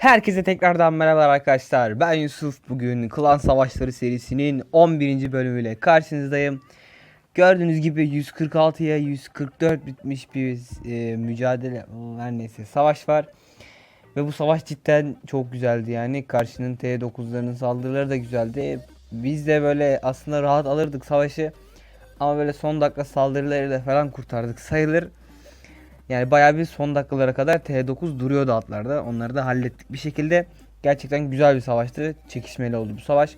Herkese tekrardan merhabalar arkadaşlar. Ben Yusuf. Bugün Klan Savaşları serisinin 11. bölümüyle karşınızdayım. Gördüğünüz gibi 146'ya 144 bitmiş bir e, mücadele her neyse savaş var. Ve bu savaş cidden çok güzeldi yani. Karşının T9'larının saldırıları da güzeldi. Biz de böyle aslında rahat alırdık savaşı. Ama böyle son dakika saldırılarıyla falan kurtardık sayılır. Yani bayağı bir son dakikalara kadar T9 duruyordu atlarda. Onları da hallettik bir şekilde. Gerçekten güzel bir savaştı. Çekişmeli oldu bu savaş.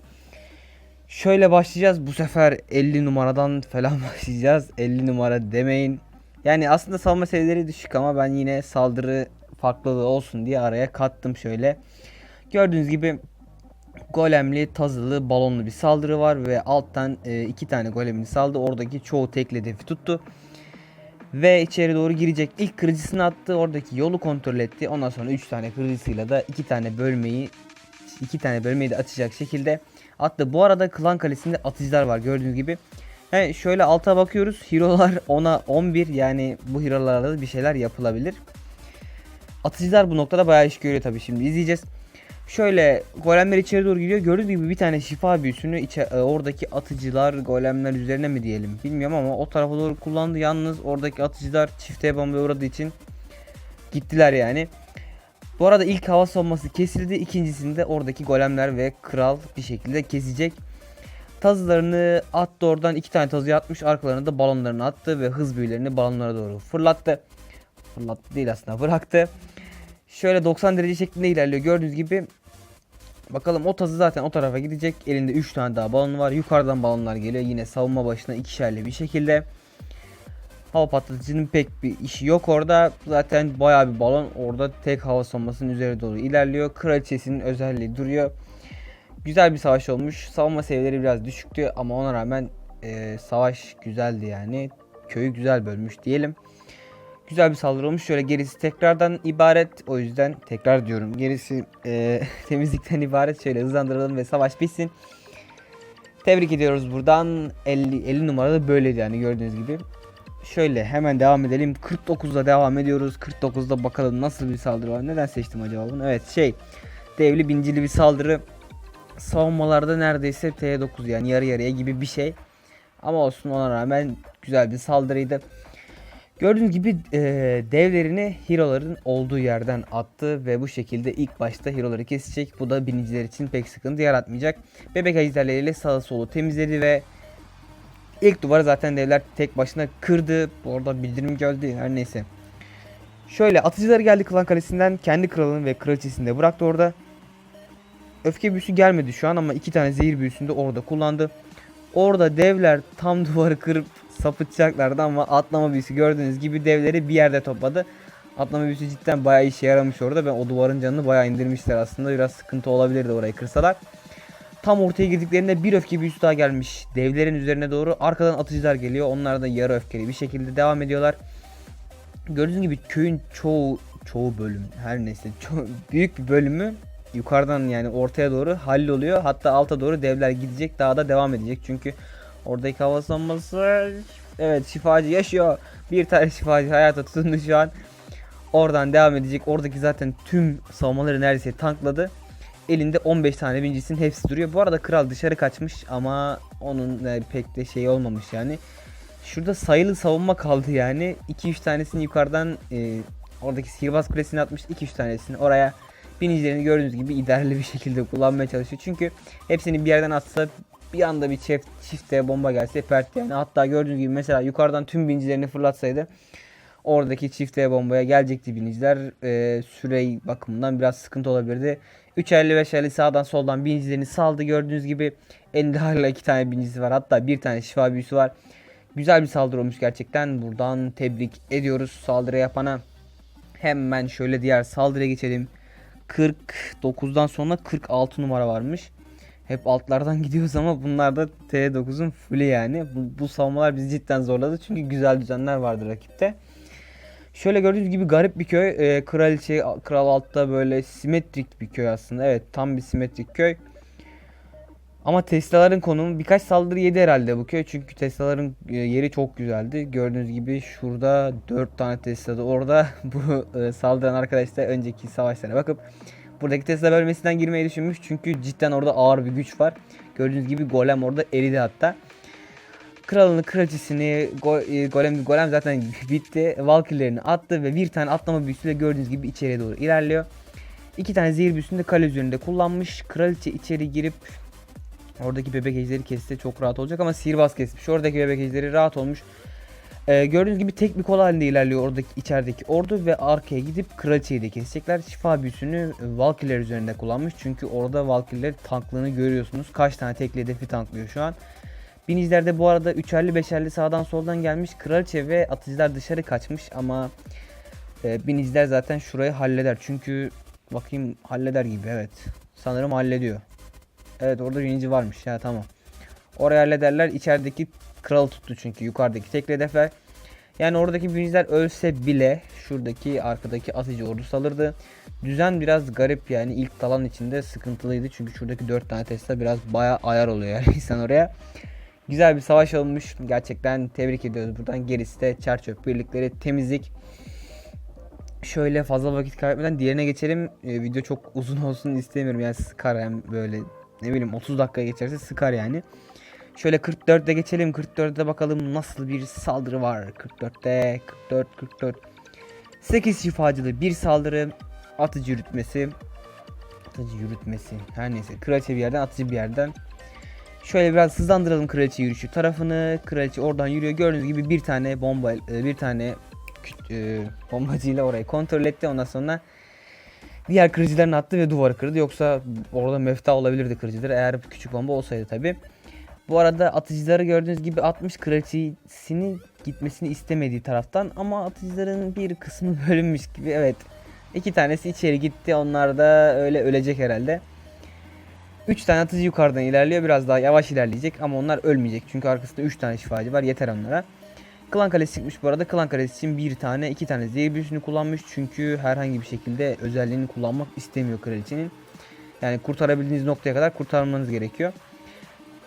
Şöyle başlayacağız. Bu sefer 50 numaradan falan başlayacağız. 50 numara demeyin. Yani aslında savunma seviyeleri düşük ama ben yine saldırı farklılığı olsun diye araya kattım şöyle. Gördüğünüz gibi golemli, tazılı, balonlu bir saldırı var ve alttan e, iki tane golemini saldı. Oradaki çoğu tekli hedefi tuttu. Ve içeri doğru girecek. İlk kırıcısını attı. Oradaki yolu kontrol etti. Ondan sonra 3 tane kırıcısıyla da 2 tane bölmeyi 2 tane bölmeyi de atacak şekilde attı. Bu arada klan kalesinde atıcılar var gördüğünüz gibi. He, şöyle alta bakıyoruz. Hero'lar 10'a 11 yani bu hero'larla da bir şeyler yapılabilir. Atıcılar bu noktada bayağı iş görüyor tabii şimdi izleyeceğiz. Şöyle golemler içeri doğru gidiyor. Gördüğünüz gibi bir tane şifa büyüsünü içe, e, oradaki atıcılar golemler üzerine mi diyelim bilmiyorum ama o tarafa doğru kullandı. Yalnız oradaki atıcılar çifteye bombaya uğradığı için gittiler yani. Bu arada ilk hava savunması kesildi. İkincisinde oradaki golemler ve kral bir şekilde kesecek. Tazılarını attı oradan iki tane tazıyı atmış. Arkalarına da balonlarını attı ve hız büyülerini balonlara doğru fırlattı. Fırlattı değil aslında bıraktı. Şöyle 90 derece şeklinde ilerliyor. Gördüğünüz gibi Bakalım o tazı zaten o tarafa gidecek. Elinde 3 tane daha balon var. Yukarıdan balonlar geliyor. Yine savunma başına ikişerli bir şekilde. Hava patlatıcının pek bir işi yok orada. Zaten bayağı bir balon orada tek hava savunmasının üzeri doğru ilerliyor. Kraliçesinin özelliği duruyor. Güzel bir savaş olmuş. Savunma seviyeleri biraz düşüktü ama ona rağmen e, savaş güzeldi yani. Köyü güzel bölmüş diyelim. Güzel bir saldırı olmuş. Şöyle gerisi tekrardan ibaret. O yüzden tekrar diyorum. Gerisi e, temizlikten ibaret. Şöyle hızlandıralım ve savaş bitsin. Tebrik ediyoruz buradan. 50, 50 numarada böyleydi yani gördüğünüz gibi. Şöyle hemen devam edelim. 49'da devam ediyoruz. 49'da bakalım nasıl bir saldırı var. Neden seçtim acaba bunu? Evet şey. Devli bincili bir saldırı. Savunmalarda neredeyse T9 yani yarı yarıya gibi bir şey. Ama olsun ona rağmen güzel bir saldırıydı. Gördüğünüz gibi e, devlerini hero'ların olduğu yerden attı ve bu şekilde ilk başta hero'ları kesecek. Bu da biniciler için pek sıkıntı yaratmayacak. Bebek ejderleriyle sağı solu temizledi ve ilk duvarı zaten devler tek başına kırdı. Orada bildirim geldi her neyse. Şöyle atıcıları geldi klan kalesinden kendi kralını ve kraliçesini de bıraktı orada. Öfke büyüsü gelmedi şu an ama iki tane zehir büyüsünü de orada kullandı. Orada devler tam duvarı kırıp sapıtacaklardı ama atlama büyüsü gördüğünüz gibi devleri bir yerde topladı. Atlama büyüsü cidden bayağı işe yaramış orada. Ben o duvarın canını bayağı indirmişler aslında. Biraz sıkıntı olabilirdi orayı kırsalar. Tam ortaya girdiklerinde bir öfke büyüsü daha gelmiş. Devlerin üzerine doğru arkadan atıcılar geliyor. Onlar da yarı öfkeli bir şekilde devam ediyorlar. Gördüğünüz gibi köyün çoğu çoğu bölüm her neyse çok büyük bir bölümü yukarıdan yani ortaya doğru halloluyor. Hatta alta doğru devler gidecek daha da devam edecek. Çünkü oradaki hava savunması evet şifacı yaşıyor. Bir tane şifacı hayata tutundu şu an. Oradan devam edecek. Oradaki zaten tüm savunmaları neredeyse tankladı. Elinde 15 tane bincisinin hepsi duruyor. Bu arada kral dışarı kaçmış ama onun pek de şey olmamış yani. Şurada sayılı savunma kaldı yani. 2-3 tanesini yukarıdan e, oradaki sihirbaz kulesine atmış. 2-3 tanesini oraya binicilerini gördüğünüz gibi idareli bir şekilde kullanmaya çalışıyor. Çünkü hepsini bir yerden atsa bir anda bir çift çifte bomba gelse pert yani. Hatta gördüğünüz gibi mesela yukarıdan tüm binicilerini fırlatsaydı oradaki çifte bombaya gelecekti biniciler. E, süre bakımından biraz sıkıntı olabilirdi. 3.50 5.50 sağdan soldan binicilerini saldı. Gördüğünüz gibi hala iki tane binicisi var. Hatta bir tane şifa büyüsü var. Güzel bir saldırı olmuş gerçekten. Buradan tebrik ediyoruz saldırı yapana. Hemen şöyle diğer saldırıya geçelim. 49'dan sonra 46 numara varmış. Hep altlardan gidiyoruz ama bunlar da T9'un fullü yani. Bu, bu savunmalar bizi cidden zorladı. Çünkü güzel düzenler vardı rakipte. Şöyle gördüğünüz gibi garip bir köy. Ee, kraliçe, kral altta böyle simetrik bir köy aslında. Evet tam bir simetrik köy. Ama Tesla'ların konumu birkaç saldırı yedi herhalde bu köy. Çünkü Tesla'ların e, yeri çok güzeldi. Gördüğünüz gibi şurada 4 tane Tesla'da orada bu e, saldıran arkadaşlar önceki savaşlara bakıp buradaki Tesla bölmesinden girmeyi düşünmüş. Çünkü cidden orada ağır bir güç var. Gördüğünüz gibi golem orada eridi hatta. Kralını, kraliçesini, go, e, golem, golem zaten bitti. Valkyrie'lerini attı ve bir tane atlama büyüsüyle gördüğünüz gibi içeriye doğru ilerliyor. İki tane zehir büyüsünü de kale üzerinde kullanmış. Kraliçe içeri girip oradaki bebek ejderi kesse çok rahat olacak ama sihirbaz kesmiş. Oradaki bebek ejderi rahat olmuş. Ee, gördüğünüz gibi tek bir kol halinde ilerliyor oradaki içerideki ordu ve arkaya gidip kraliçeyi de kesecekler. Şifa büyüsünü Valkyrie'ler üzerinde kullanmış. Çünkü orada Valkyrie'ler tanklığını görüyorsunuz. Kaç tane tekli hedefi tanklıyor şu an. Biniciler de bu arada üçerli beşerli sağdan soldan gelmiş. Kraliçe ve atıcılar dışarı kaçmış ama e, biniciler zaten şurayı halleder. Çünkü bakayım halleder gibi evet. Sanırım hallediyor. Evet orada binici varmış ya tamam. Oraya hallederler. İçerideki kral tuttu çünkü yukarıdaki tek hedefler. Yani oradaki biniciler ölse bile şuradaki arkadaki atıcı ordusu alırdı. Düzen biraz garip yani ilk dalan içinde sıkıntılıydı. Çünkü şuradaki 4 tane Tesla biraz baya ayar oluyor yani insan oraya. Güzel bir savaş olmuş. Gerçekten tebrik ediyoruz buradan. Gerisi de çerçöp birlikleri temizlik. Şöyle fazla vakit kaybetmeden diğerine geçelim. Ee, video çok uzun olsun istemiyorum. Yani sıkar hem böyle ne bileyim 30 dakika geçerse sıkar yani. Şöyle 44'te geçelim. 44'te bakalım nasıl bir saldırı var. 44'te 44 44. 8 şifacılı bir saldırı. Atıcı yürütmesi. Atıcı yürütmesi. Her neyse. Kraliçe bir yerden atıcı bir yerden. Şöyle biraz hızlandıralım kraliçe yürüyüşü tarafını. Kraliçe oradan yürüyor. Gördüğünüz gibi bir tane bomba e, bir tane e, bombacıyla orayı kontrol etti. Ondan sonra diğer kırıcılarını attı ve duvarı kırdı. Yoksa orada mefta olabilirdi kırıcılar eğer küçük bomba olsaydı tabi. Bu arada atıcıları gördüğünüz gibi 60 kraliçesini gitmesini istemediği taraftan ama atıcıların bir kısmı bölünmüş gibi evet. İki tanesi içeri gitti. Onlar da öyle ölecek herhalde. 3 tane atıcı yukarıdan ilerliyor. Biraz daha yavaş ilerleyecek ama onlar ölmeyecek. Çünkü arkasında 3 tane şifacı var. Yeter onlara. Klan Kalesi çıkmış bu arada. Klan Kalesi için bir tane, iki tane zehir büyüsünü kullanmış. Çünkü herhangi bir şekilde özelliğini kullanmak istemiyor kraliçenin. Yani kurtarabildiğiniz noktaya kadar kurtarmanız gerekiyor.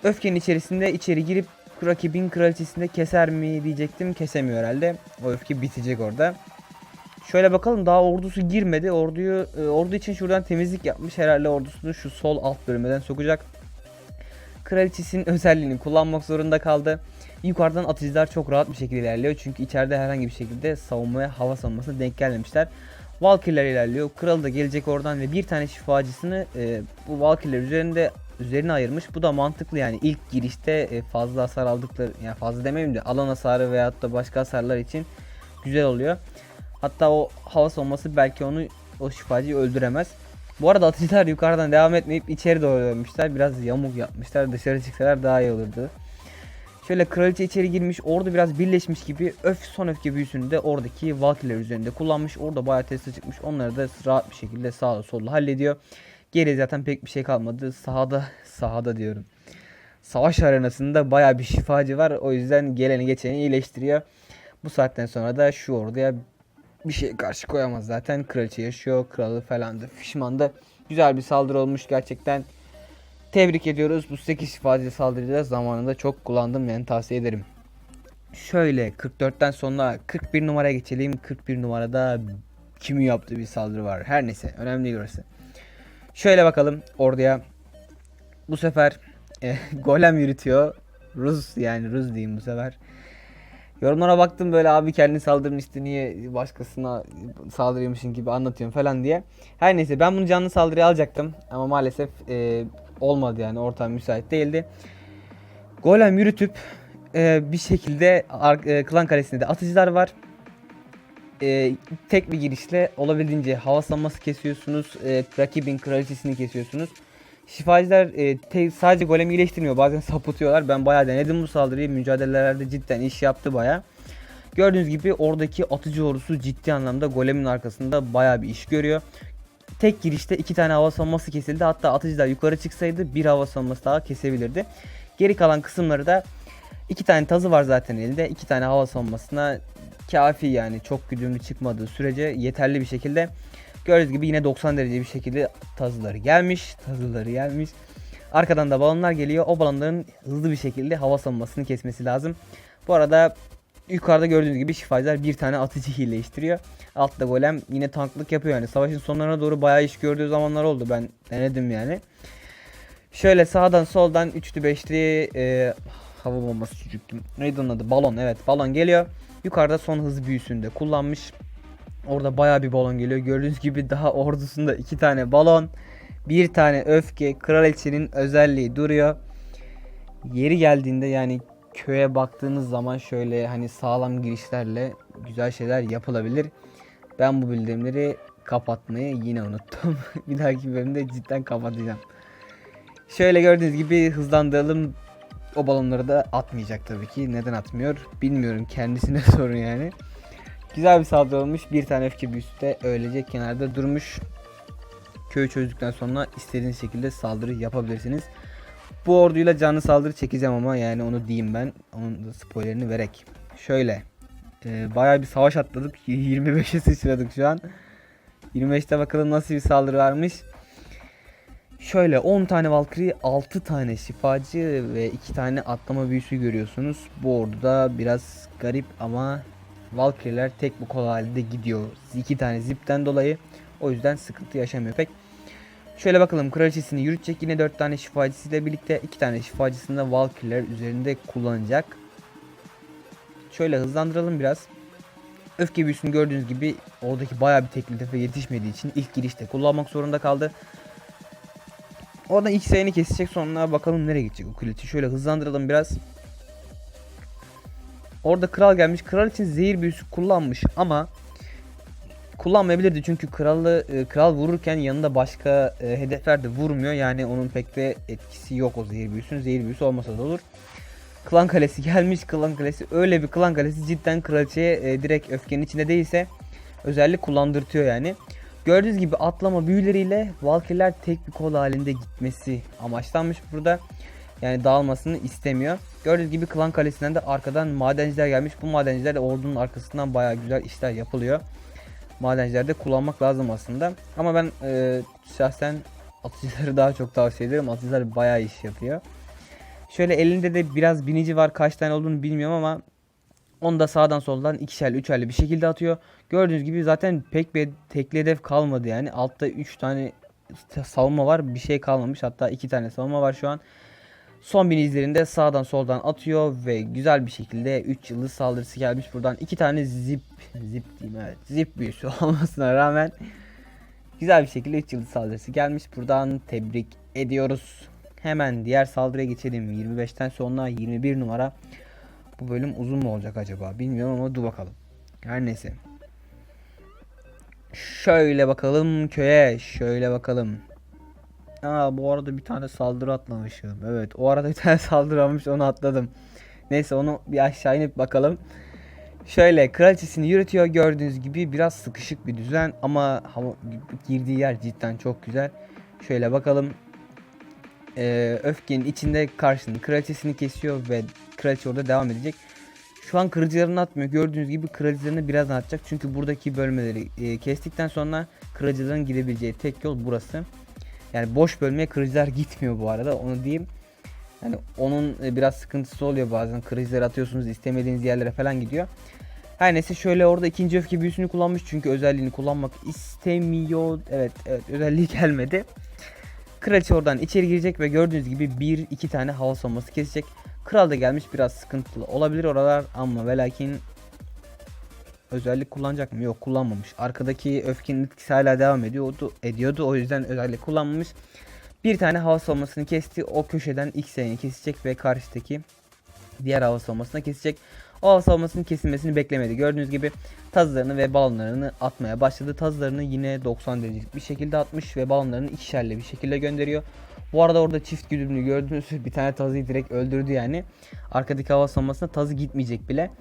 Öfkenin içerisinde içeri girip rakibin kraliçesini keser mi diyecektim. Kesemiyor herhalde. O öfke bitecek orada. Şöyle bakalım daha ordusu girmedi. Orduyu e, ordu için şuradan temizlik yapmış. Herhalde ordusunu şu sol alt bölmeden sokacak. Kraliçesinin özelliğini kullanmak zorunda kaldı. Yukarıdan atıcılar çok rahat bir şekilde ilerliyor. Çünkü içeride herhangi bir şekilde savunmaya hava savunmasına denk gelmemişler. Valkyrie'ler ilerliyor. Kral da gelecek oradan ve bir tane şifacısını e, bu Valkyrie'ler üzerinde üzerine ayırmış. Bu da mantıklı yani ilk girişte e, fazla hasar aldıkları yani fazla demeyeyim de alan hasarı veyahut da başka hasarlar için güzel oluyor. Hatta o hava savunması belki onu o şifacıyı öldüremez. Bu arada atıcılar yukarıdan devam etmeyip içeri doğru dönmüşler. Biraz yamuk yapmışlar. Dışarı çıksalar daha iyi olurdu. Şöyle kraliçe içeri girmiş. Orada biraz birleşmiş gibi öf son öfke büyüsünü de oradaki Valkyrie'ler üzerinde kullanmış. Orada bayağı Tesla çıkmış. Onları da rahat bir şekilde sağda solda hallediyor. Geriye zaten pek bir şey kalmadı. Sahada sahada diyorum. Savaş arenasında bayağı bir şifacı var. O yüzden geleni geçeni iyileştiriyor. Bu saatten sonra da şu orduya bir şey karşı koyamaz zaten. Kraliçe yaşıyor. Kralı falan da fişman da güzel bir saldırı olmuş gerçekten. Tebrik ediyoruz. Bu 8 şifacı saldırıyı da zamanında çok kullandım yani tavsiye ederim. Şöyle 44'ten sonra 41 numaraya geçelim. 41 numarada kimin yaptığı bir saldırı var. Her neyse önemli değil orası. Şöyle bakalım orduya. Bu sefer e, golem yürütüyor. Rus yani Rus diyeyim bu sefer. Yorumlara baktım böyle abi kendini saldırın işte niye başkasına saldırıyormuşsun gibi anlatıyorum falan diye. Her neyse ben bunu canlı saldırıya alacaktım ama maalesef e, olmadı yani ortam müsait değildi. Golem yürütüp e, bir şekilde e, klan kalesinde de atıcılar var. E, tek bir girişle olabildiğince hava savunması kesiyorsunuz. E, rakibin kraliçesini kesiyorsunuz. Şifacılar e, te- sadece golemi iyileştirmiyor. Bazen sapıtıyorlar. Ben bayağı denedim bu saldırıyı. Mücadelelerde cidden iş yaptı bayağı. Gördüğünüz gibi oradaki atıcı ordusu ciddi anlamda golemin arkasında bayağı bir iş görüyor. Tek girişte iki tane hava savunması kesildi. Hatta atıcılar yukarı çıksaydı bir hava savunması daha kesebilirdi. Geri kalan kısımları da iki tane tazı var zaten elinde. İki tane hava savunmasına kafi yani çok güdümlü çıkmadığı sürece yeterli bir şekilde Gördüğünüz gibi yine 90 derece bir şekilde tazıları gelmiş. Tazıları gelmiş. Arkadan da balonlar geliyor. O balonların hızlı bir şekilde hava savunmasını kesmesi lazım. Bu arada Yukarıda gördüğünüz gibi şifacılar bir tane atıcı iyileştiriyor. Altta golem yine tanklık yapıyor yani. Savaşın sonlarına doğru bayağı iş gördüğü zamanlar oldu. Ben denedim yani. Şöyle sağdan soldan üçlü beşli e, hava bombası çocuktum. Neydi onun adı? Balon evet balon geliyor. Yukarıda son hız büyüsünde kullanmış. Orada bayağı bir balon geliyor. Gördüğünüz gibi daha ordusunda iki tane balon. Bir tane öfke. Kraliçenin özelliği duruyor. Yeri geldiğinde yani köye baktığınız zaman şöyle hani sağlam girişlerle güzel şeyler yapılabilir. Ben bu bildirimleri kapatmayı yine unuttum. bir dahaki bölümde cidden kapatacağım. Şöyle gördüğünüz gibi hızlandıralım. O balonları da atmayacak tabii ki. Neden atmıyor bilmiyorum. Kendisine sorun yani. Güzel bir saldırı olmuş. Bir tane öfke büyüsü öylece kenarda durmuş. Köyü çözdükten sonra istediğiniz şekilde saldırı yapabilirsiniz. Bu orduyla canlı saldırı çekeceğim ama yani onu diyeyim ben. Onun da spoilerini verek. Şöyle. E, bayağı bir savaş atladık. 25'e sıçradık şu an. 25'te bakalım nasıl bir saldırı varmış. Şöyle 10 tane Valkyrie, 6 tane şifacı ve 2 tane atlama büyüsü görüyorsunuz. Bu orduda biraz garip ama Valkyrie'ler tek bu kol halinde gidiyor. 2 tane zipten dolayı. O yüzden sıkıntı yaşamıyor pek. Şöyle bakalım kraliçesini yürütecek yine 4 tane şifacısıyla birlikte 2 tane şifacısını da Valkyrie'ler üzerinde kullanacak. Şöyle hızlandıralım biraz. Öfke büyüsünü gördüğünüz gibi oradaki bayağı bir teklife yetişmediği için ilk girişte kullanmak zorunda kaldı. Oradan ilk sayını kesecek sonra bakalım nereye gidecek o kraliçe. Şöyle hızlandıralım biraz. Orada kral gelmiş. Kral için zehir büyüsü kullanmış ama kullanmayabilirdi çünkü kralı e, kral vururken yanında başka e, hedefler de vurmuyor. Yani onun pek de etkisi yok o zehir büyüsünün. Zehir büyüsü olmasa da olur. Klan kalesi gelmiş. Klan kalesi öyle bir klan kalesi cidden kraliçeye e, direkt öfkenin içinde değilse özellik kullandırtıyor yani. Gördüğünüz gibi atlama büyüleriyle Valkyrie'ler tek bir kol halinde gitmesi amaçlanmış burada. Yani dağılmasını istemiyor. Gördüğünüz gibi klan kalesinden de arkadan madenciler gelmiş. Bu madenciler de ordunun arkasından bayağı güzel işler yapılıyor. Madenciler de kullanmak lazım aslında. Ama ben e, şahsen atıcıları daha çok tavsiye ederim. Atıcılar bayağı iş yapıyor. Şöyle elinde de biraz binici var. Kaç tane olduğunu bilmiyorum ama onu da sağdan soldan ikişerli üçerli bir şekilde atıyor. Gördüğünüz gibi zaten pek bir tekli hedef kalmadı yani. Altta 3 tane savunma var. Bir şey kalmamış. Hatta 2 tane savunma var şu an. Son bin izlerinde sağdan soldan atıyor ve güzel bir şekilde 3 yıldız saldırısı gelmiş buradan. 2 tane zip zip diyeyim evet. Zip büyüsü olmasına rağmen güzel bir şekilde 3 yıldız saldırısı gelmiş. Buradan tebrik ediyoruz. Hemen diğer saldırıya geçelim. 25'ten sonra 21 numara. Bu bölüm uzun mu olacak acaba? Bilmiyorum ama dur bakalım. Her neyse. Şöyle bakalım köye. Şöyle bakalım. Aa bu arada bir tane saldırı atlamışım. Evet o arada bir tane saldırı almış onu atladım. Neyse onu bir aşağı inip bakalım. Şöyle kraliçesini yürütüyor gördüğünüz gibi biraz sıkışık bir düzen ama hava, girdiği yer cidden çok güzel. Şöyle bakalım. Ee, öfkenin içinde karşının kraliçesini kesiyor ve kraliçe orada devam edecek. Şu an kırıcılarını atmıyor. Gördüğünüz gibi kırıcılarını birazdan atacak. Çünkü buradaki bölmeleri e, kestikten sonra kırıcıların gidebileceği tek yol burası. Yani boş bölmeye kırıcılar gitmiyor bu arada. Onu diyeyim. Yani onun e, biraz sıkıntısı oluyor bazen. Kırıcıları atıyorsunuz istemediğiniz yerlere falan gidiyor. Her neyse şöyle orada ikinci öfke büyüsünü kullanmış. Çünkü özelliğini kullanmak istemiyor. Evet evet özelliği gelmedi. Kraliçe oradan içeri girecek ve gördüğünüz gibi bir iki tane hava savunması kesecek. Kral da gelmiş biraz sıkıntılı olabilir oralar ama ve lakin özellik kullanacak mı? Yok kullanmamış. Arkadaki öfkenin etkisi hala devam ediyordu. ediyordu. O yüzden özellik kullanmamış. Bir tane hava savunmasını kesti. O köşeden X kesecek ve karşıdaki diğer hava savunmasını kesecek. O savunmasının kesilmesini beklemedi. Gördüğünüz gibi tazlarını ve balonlarını atmaya başladı. Tazlarını yine 90 derecelik bir şekilde atmış ve balonlarını ikişerli bir şekilde gönderiyor. Bu arada orada çift güdümlü gördüğünüz bir tane tazıyı direkt öldürdü yani. Arkadaki hava savunmasına tazı gitmeyecek bile.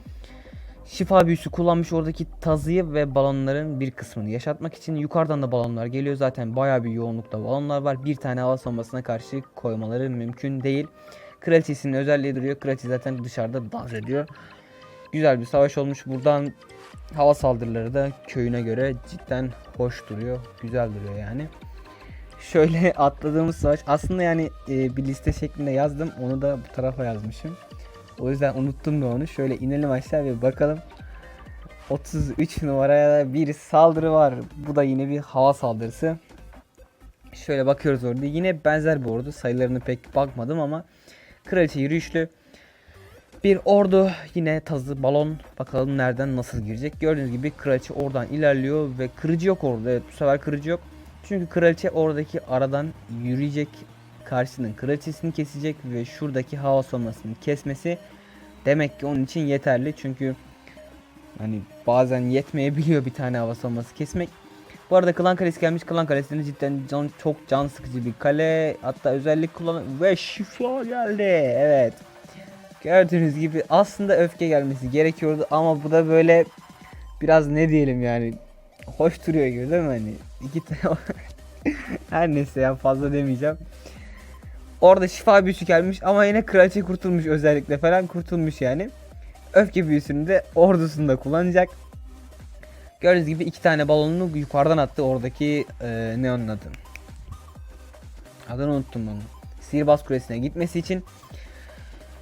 Şifa büyüsü kullanmış oradaki tazıyı ve balonların bir kısmını yaşatmak için. Yukarıdan da balonlar geliyor. Zaten baya bir yoğunlukta balonlar var. Bir tane hava savunmasına karşı koymaları mümkün değil. Kraliçesinin özelliği duruyor. Kraliçe zaten dışarıda dans ediyor. Güzel bir savaş olmuş. Buradan hava saldırıları da köyüne göre cidden hoş duruyor. Güzel duruyor yani. Şöyle atladığımız savaş. Aslında yani e, bir liste şeklinde yazdım. Onu da bu tarafa yazmışım. O yüzden unuttum da onu. Şöyle inelim aşağı bir bakalım. 33 numaraya da bir saldırı var. Bu da yine bir hava saldırısı. Şöyle bakıyoruz orada. Yine benzer bir ordu. Sayılarını pek bakmadım ama kraliçe yürüyüşlü. Bir ordu yine tazı balon bakalım nereden nasıl girecek. Gördüğünüz gibi kraliçe oradan ilerliyor ve kırıcı yok orada. Evet bu sefer kırıcı yok. Çünkü kraliçe oradaki aradan yürüyecek karşısının kraliçesini kesecek ve şuradaki hava savunmasını kesmesi demek ki onun için yeterli. Çünkü hani bazen yetmeyebiliyor bir tane hava savunması kesmek. Bu arada Klan Kalesi gelmiş. Klan Kalesi'nde cidden can, çok can sıkıcı bir kale. Hatta özellik kullan ve şifa geldi. Evet. Gördüğünüz gibi aslında öfke gelmesi gerekiyordu ama bu da böyle biraz ne diyelim yani hoş duruyor gibi değil mi hani iki her neyse ya fazla demeyeceğim. Orada şifa büyüsü gelmiş ama yine kraliçe kurtulmuş özellikle falan kurtulmuş yani. Öfke büyüsünü de ordusunda kullanacak. Gördüğünüz gibi iki tane balonunu yukarıdan attı oradaki e, ne onun adı. Adını unuttum onu. Sihirbaz kulesine gitmesi için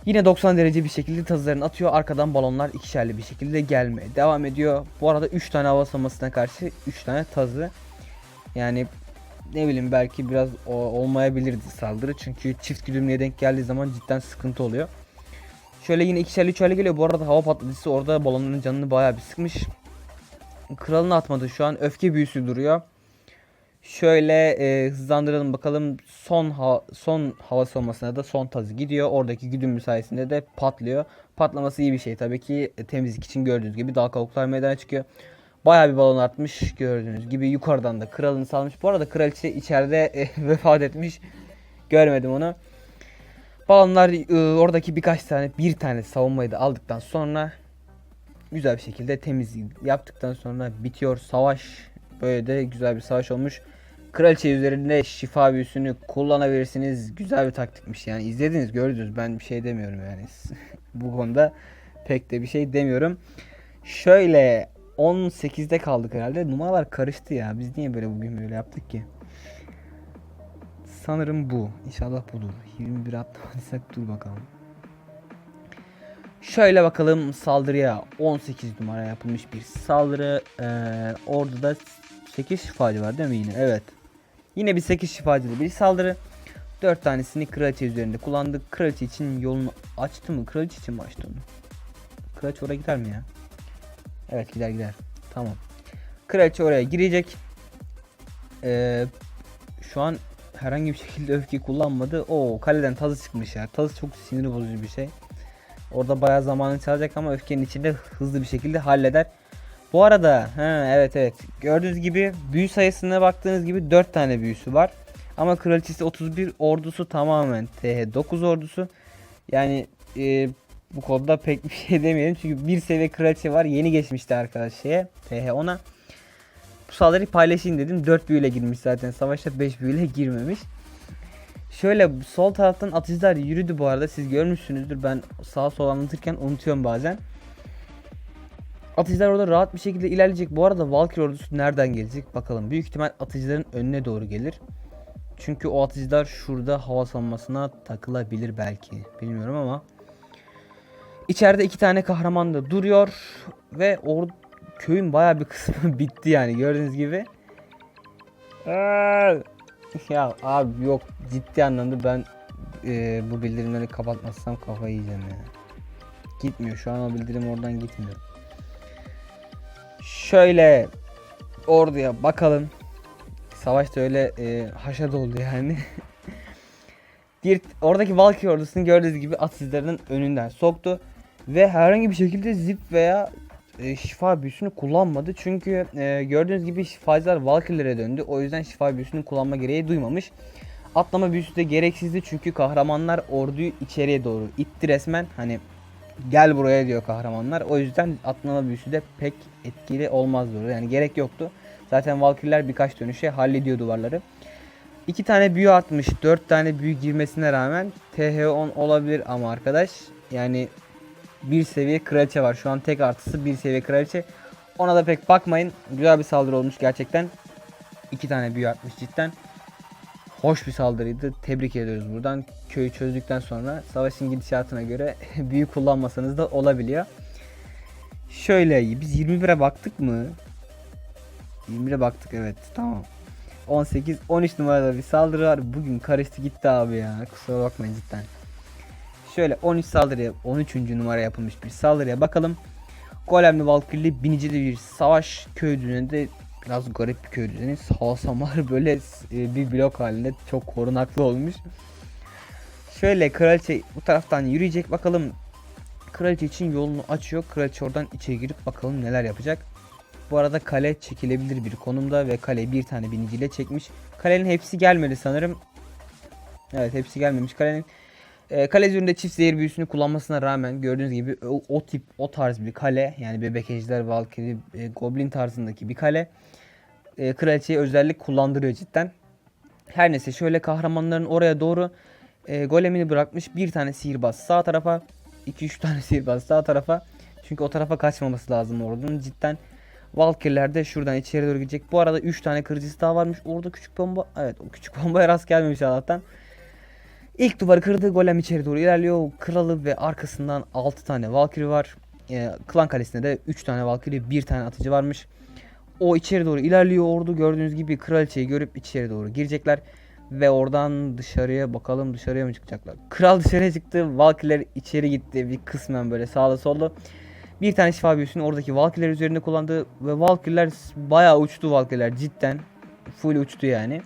Yine 90 derece bir şekilde tazılarını atıyor. Arkadan balonlar ikişerli bir şekilde gelmeye devam ediyor. Bu arada 3 tane hava savunmasına karşı 3 tane tazı. Yani ne bileyim belki biraz o, olmayabilirdi saldırı. Çünkü çift güdümlüye denk geldiği zaman cidden sıkıntı oluyor. Şöyle yine ikişerli üçerli geliyor. Bu arada hava patlatıcısı orada balonların canını bayağı bir sıkmış. Kralını atmadı şu an. Öfke büyüsü duruyor. Şöyle e, hızlandıralım bakalım. Son ha son hava savunmasına da son tazı gidiyor. Oradaki güdümlü sayesinde de patlıyor. Patlaması iyi bir şey tabii ki. E, temizlik için gördüğünüz gibi dal kavuklar meydana çıkıyor. Bayağı bir balon atmış gördüğünüz gibi. Yukarıdan da kralını salmış. Bu arada kraliçe içeride e, vefat etmiş. Görmedim onu. Balonlar e, oradaki birkaç tane bir tane savunmayı da aldıktan sonra güzel bir şekilde temizlik yaptıktan sonra bitiyor savaş. Böyle de güzel bir savaş olmuş. Kraliçe üzerinde şifa büyüsünü kullanabilirsiniz. Güzel bir taktikmiş yani. izlediniz gördünüz. Ben bir şey demiyorum yani. Bu konuda pek de bir şey demiyorum. Şöyle 18'de kaldık herhalde. Numaralar karıştı ya. Biz niye böyle bugün böyle yaptık ki? Sanırım bu. İnşallah budur. 21 atlamadıysak dur bakalım. Şöyle bakalım saldırıya 18 numara yapılmış bir saldırı. Ee, orada da 8 şifacı var değil mi yine? Evet. Yine bir 8 şifacılı bir saldırı. 4 tanesini kraliçe üzerinde kullandık. Kraliçe için yolunu açtı mı? Kraliçe için mi açtı onu? Kraliçe oraya gider mi ya? Evet gider gider. Tamam. Kraliçe oraya girecek. Ee, şu an herhangi bir şekilde öfke kullanmadı. O kaleden tazı çıkmış ya. Tazı çok sinir bozucu bir şey. Orada bayağı zamanı çalacak ama öfkenin içinde hızlı bir şekilde halleder. Bu arada he, evet evet gördüğünüz gibi büyü sayısına baktığınız gibi 4 tane büyüsü var. Ama kraliçesi 31 ordusu tamamen TH9 ordusu. Yani e, bu konuda pek bir şey demeyelim çünkü bir seviye kraliçe var yeni geçmişti arkadaş şeye TH10'a. Bu saldırıyı paylaşayım dedim 4 büyüyle girmiş zaten savaşta 5 büyüyle girmemiş. Şöyle sol taraftan atıcılar yürüdü bu arada siz görmüşsünüzdür ben sağ sol anlatırken unutuyorum bazen. Atıcılar orada rahat bir şekilde ilerleyecek. Bu arada Valkyrie ordusu nereden gelecek bakalım. Büyük ihtimal atıcıların önüne doğru gelir. Çünkü o atıcılar şurada hava savunmasına takılabilir belki. Bilmiyorum ama. İçeride iki tane kahraman da duruyor. Ve or köyün baya bir kısmı bitti yani gördüğünüz gibi. Ya abi yok ciddi anlamda ben e, bu bildirimleri kapatmazsam kafayı yiyeceğim ya. Gitmiyor şu an o bildirim oradan gitmiyor. Şöyle orduya bakalım. Savaş da öyle e, haşat oldu yani. bir oradaki Valkyrie ordusunu gördüğünüz gibi atsizlerinin önünden soktu ve herhangi bir şekilde zip veya e, şifa büyüsünü kullanmadı. Çünkü e, gördüğünüz gibi şifacılar Valkyrie'lere döndü. O yüzden şifa büyüsünü kullanma gereği duymamış. Atlama büyüsü de gereksizdi çünkü kahramanlar orduyu içeriye doğru itti resmen. Hani gel buraya diyor kahramanlar. O yüzden atlama büyüsü de pek etkili olmaz burada. Yani gerek yoktu. Zaten Valkyrie'ler birkaç dönüşe hallediyor duvarları. İki tane büyü atmış. Dört tane büyü girmesine rağmen TH10 olabilir ama arkadaş. Yani bir seviye kraliçe var. Şu an tek artısı bir seviye kraliçe. Ona da pek bakmayın. Güzel bir saldırı olmuş gerçekten. İki tane büyü atmış cidden. Hoş bir saldırıydı. Tebrik ediyoruz buradan. Köyü çözdükten sonra savaşın gidişatına göre büyük kullanmasanız da olabiliyor. Şöyle biz 21'e baktık mı? 21'e baktık evet tamam. 18 13 numarada bir saldırı var. Bugün karıştı gitti abi ya. Kusura bakmayın cidden. Şöyle 13 saldırıya 13. numara yapılmış bir saldırıya bakalım. Golemli Valkyrie'li binicili bir savaş köy düzeninde biraz garip bir köy düzeni. Sağ samar böyle e, bir blok halinde çok korunaklı olmuş. Şöyle kraliçe bu taraftan yürüyecek bakalım. Kraliçe için yolunu açıyor. Kraliçe oradan içeri girip bakalım neler yapacak. Bu arada kale çekilebilir bir konumda ve kale bir tane biniciyle çekmiş. Kalenin hepsi gelmedi sanırım. Evet hepsi gelmemiş kalenin. E, kale üzerinde çift zehir büyüsünü kullanmasına rağmen gördüğünüz gibi o, o tip o tarz bir kale yani bebek ejder, valkyrie, e, goblin tarzındaki bir kale e, kraliçeye özellik kullandırıyor cidden. Her neyse şöyle kahramanların oraya doğru e, golemini bırakmış bir tane sihirbaz sağ tarafa 2-3 tane sihirbaz sağ tarafa çünkü o tarafa kaçmaması lazım ordunun cidden Valkyrie'ler de şuradan içeri doğru gidecek. Bu arada 3 tane kırıcısı daha varmış. Orada küçük bomba. Evet o küçük bombaya rast gelmemiş Allah'tan. İlk duvarı kırdı. Golem içeri doğru ilerliyor. Kralı ve arkasından 6 tane Valkyrie var. Ee, Klan Kalesi'nde de 3 tane Valkyrie, 1 tane atıcı varmış. O içeri doğru ilerliyor ordu. Gördüğünüz gibi kraliçeyi görüp içeri doğru girecekler. Ve oradan dışarıya bakalım dışarıya mı çıkacaklar? Kral dışarıya çıktı. Valkyrie'ler içeri gitti. Bir kısmen böyle sağda solda. Bir tane şifa büyüsünü oradaki Valkyrie'ler üzerinde kullandı. Ve Valkyrie'ler bayağı uçtu Valkyrie'ler cidden. Full uçtu yani.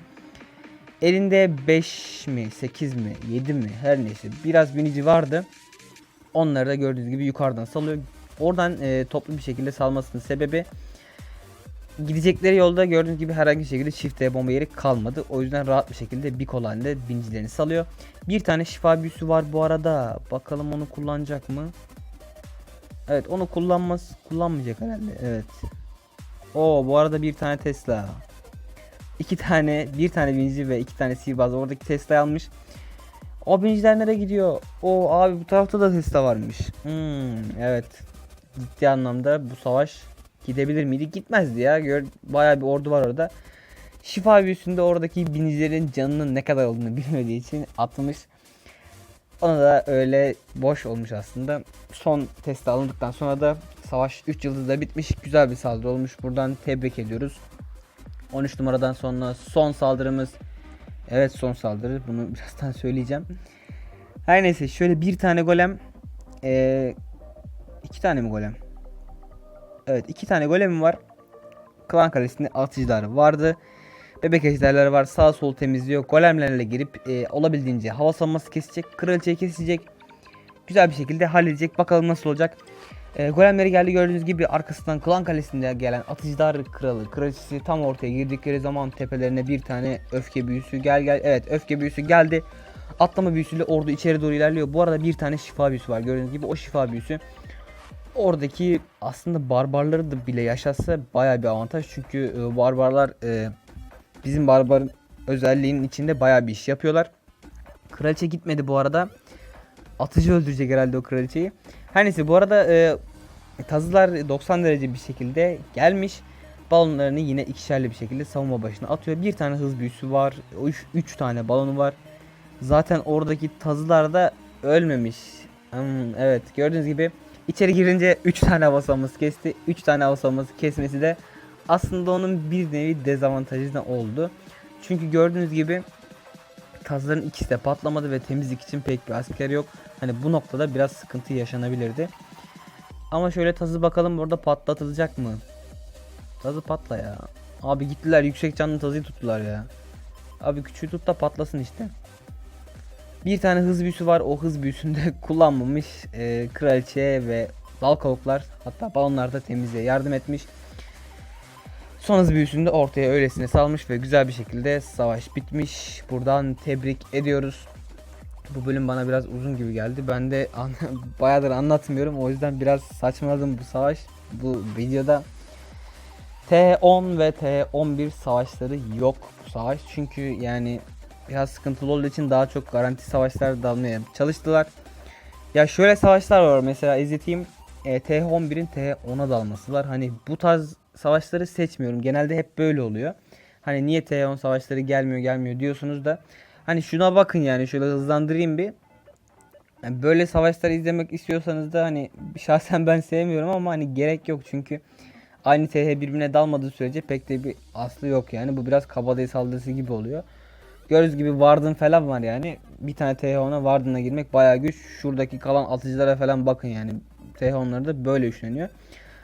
Elinde 5 mi 8 mi 7 mi her neyse biraz binici vardı. Onları da gördüğünüz gibi yukarıdan salıyor. Oradan e, toplu bir şekilde salmasının sebebi gidecekleri yolda gördüğünüz gibi herhangi bir şekilde çifteye bomba yeri kalmadı. O yüzden rahat bir şekilde bir kol halinde bincilerini salıyor. Bir tane şifa büyüsü var bu arada. Bakalım onu kullanacak mı? Evet onu kullanmaz kullanmayacak herhalde. Evet. O bu arada bir tane Tesla. iki tane bir tane binci ve iki tane sihirbaz oradaki Tesla almış. O binciler nereye gidiyor? O abi bu tarafta da Tesla varmış. Hmm, evet. Ciddi anlamda bu savaş gidebilir miydi? Gitmezdi ya. Gör, bayağı bir ordu var orada. Şifa büyüsünde oradaki binicilerin canının ne kadar olduğunu bilmediği için atmış. Ona da öyle boş olmuş aslında. Son testi alındıktan sonra da savaş 3 yıldızda bitmiş. Güzel bir saldırı olmuş. Buradan tebrik ediyoruz. 13 numaradan sonra son saldırımız. Evet son saldırı. Bunu birazdan söyleyeceğim. Her neyse şöyle bir tane golem. Ee, iki tane mi golem? Evet iki tane golemim var. Klan kalesinde atıcıları vardı. Bebek ejderleri var. Sağ sol temizliyor. Golemlerle girip e, olabildiğince hava savunması kesecek. Kraliçeyi kesecek. Güzel bir şekilde halledecek. Bakalım nasıl olacak. E, golemleri geldi gördüğünüz gibi arkasından klan kalesinde gelen atıcılar kralı kraliçesi tam ortaya girdikleri zaman tepelerine bir tane öfke büyüsü gel gel evet öfke büyüsü geldi atlama büyüsüyle ordu içeri doğru ilerliyor bu arada bir tane şifa büyüsü var gördüğünüz gibi o şifa büyüsü oradaki aslında barbarları da bile yaşatsa baya bir avantaj çünkü e, barbarlar e, bizim barbar özelliğinin içinde baya bir iş yapıyorlar kraliçe gitmedi bu arada atıcı öldürecek herhalde o kraliçeyi her neyse bu arada e, tazılar 90 derece bir şekilde gelmiş. Balonlarını yine ikişerli bir şekilde savunma başına atıyor. Bir tane hız büyüsü var. 3 tane balonu var. Zaten oradaki tazılar da ölmemiş. Hmm, evet gördüğünüz gibi içeri girince 3 tane hava kesti. 3 tane hava kesmesi de aslında onun bir nevi dezavantajı da oldu. Çünkü gördüğünüz gibi tazların ikisi de patlamadı ve temizlik için pek bir asker yok. Hani bu noktada biraz sıkıntı yaşanabilirdi. Ama şöyle tazı bakalım burada patlatılacak mı? Tazı patla ya. Abi gittiler yüksek canlı tazıyı tuttular ya. Abi küçüğü tut da patlasın işte. Bir tane hız büyüsü var. O hız büyüsünde kullanmamış. Ee, kraliçe ve dal kavuklar hatta balonlar da temizliğe yardım etmiş. Son hız büyüsünde ortaya öylesine salmış ve güzel bir şekilde savaş bitmiş. Buradan tebrik ediyoruz. Bu bölüm bana biraz uzun gibi geldi. Ben de an bayağıdır anlatmıyorum. O yüzden biraz saçmaladım bu savaş. Bu videoda T10 ve T11 savaşları yok bu savaş. Çünkü yani biraz sıkıntılı olduğu için daha çok garanti savaşlar dalmaya çalıştılar. Ya şöyle savaşlar var mesela izleteyim. E, T11'in T10'a dalması var. Hani bu tarz savaşları seçmiyorum. Genelde hep böyle oluyor. Hani niye T10 savaşları gelmiyor gelmiyor diyorsunuz da hani şuna bakın yani şöyle hızlandırayım bir. Yani böyle savaşları izlemek istiyorsanız da hani şahsen ben sevmiyorum ama hani gerek yok çünkü aynı TH birbirine dalmadığı sürece pek de bir aslı yok yani. Bu biraz kabadayı saldırısı gibi oluyor. Gördüğünüz gibi Warden falan var yani. Bir tane TH10'a Warden'a girmek bayağı güç. Şuradaki kalan atıcılara falan bakın yani. TH10'ları da böyle üçleniyor.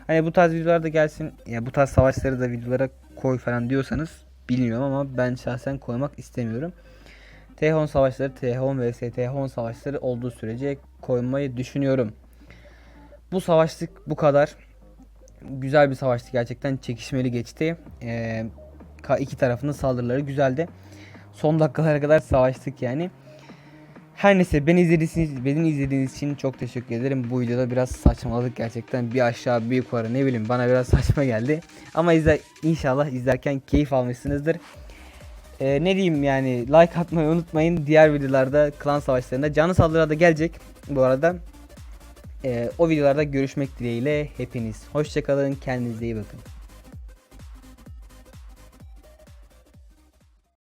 Hani bu tarz videolar da gelsin. Ya bu tarz savaşları da videolara koy falan diyorsanız bilmiyorum ama ben şahsen koymak istemiyorum. TH10 savaşları, TH10 vs TH10 savaşları olduğu sürece koymayı düşünüyorum. Bu savaşlık bu kadar. Güzel bir savaştı gerçekten çekişmeli geçti. Ee, iki tarafın saldırıları güzeldi. Son dakikalara kadar savaştık yani. Her neyse beni izlediğiniz, beni izlediğiniz için çok teşekkür ederim. Bu videoda biraz saçmaladık gerçekten. Bir aşağı bir yukarı ne bileyim bana biraz saçma geldi. Ama izle, inşallah izlerken keyif almışsınızdır. Ee, ne diyeyim yani like atmayı unutmayın. Diğer videolarda klan savaşlarında canlı saldırıda da gelecek bu arada. Ee, o videolarda görüşmek dileğiyle hepiniz. Hoşçakalın kendinize iyi bakın.